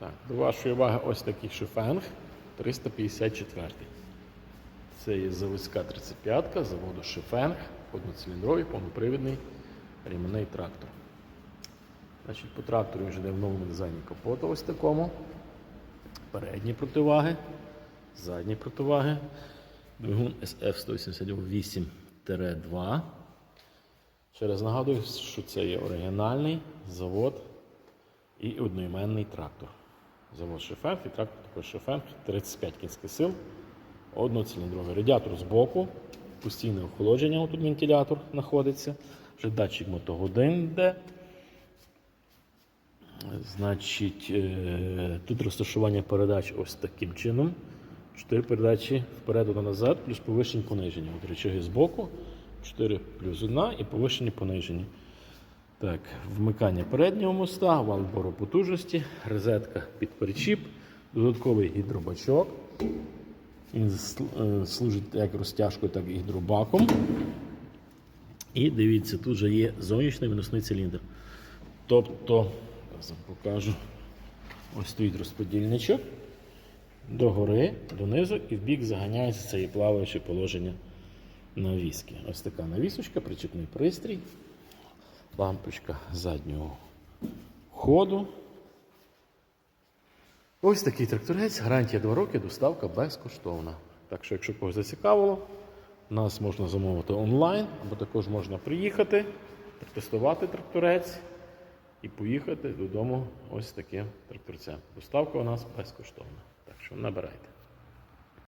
Так, до вашої уваги ось такий шифенг 354. Це є заводська 35-ка, заводу Шифенг, одноциліндровий, повнопривідний рівний трактор. Значить, по трактору він вже йде в новому дизайні капота ось такому. Передні противаги, задні противаги. Двигун SF-188-2. Ще раз нагадую, що це є оригінальний завод і одноіменний трактор. Завод Шефенг і трактор також Шефенг, 35 кінських сил, одноциліндровий радіатор збоку, постійне охолодження, тут вентилятор знаходиться, вже датчик мотогодин йде. Значить, е, тут розташування передач ось таким чином. Чотири передачі вперед та назад, плюс повишені пониження. От речаги збоку, 4 плюс 1 і повишені понижені. Так, вмикання переднього моста, вал бору потужності, розетка під причіп, додатковий гідробачок. Він е, служить як розтяжкою, так і гідробаком. І дивіться, тут же є зовнішній виносний циліндр. Тобто, зараз покажу, ось стоїть розподільничок. Догори, донизу і в бік заганяється це і плаваюче положення навіски. Ось така навісочка, причепний пристрій, лампочка заднього ходу. Ось такий тракторець, гарантія 2 роки, доставка безкоштовна. Так що, якщо когось зацікавило, нас можна замовити онлайн, або також можна приїхати, протестувати тракторець і поїхати додому ось таким тракторцем. Доставка у нас безкоштовна. Так що набирайте.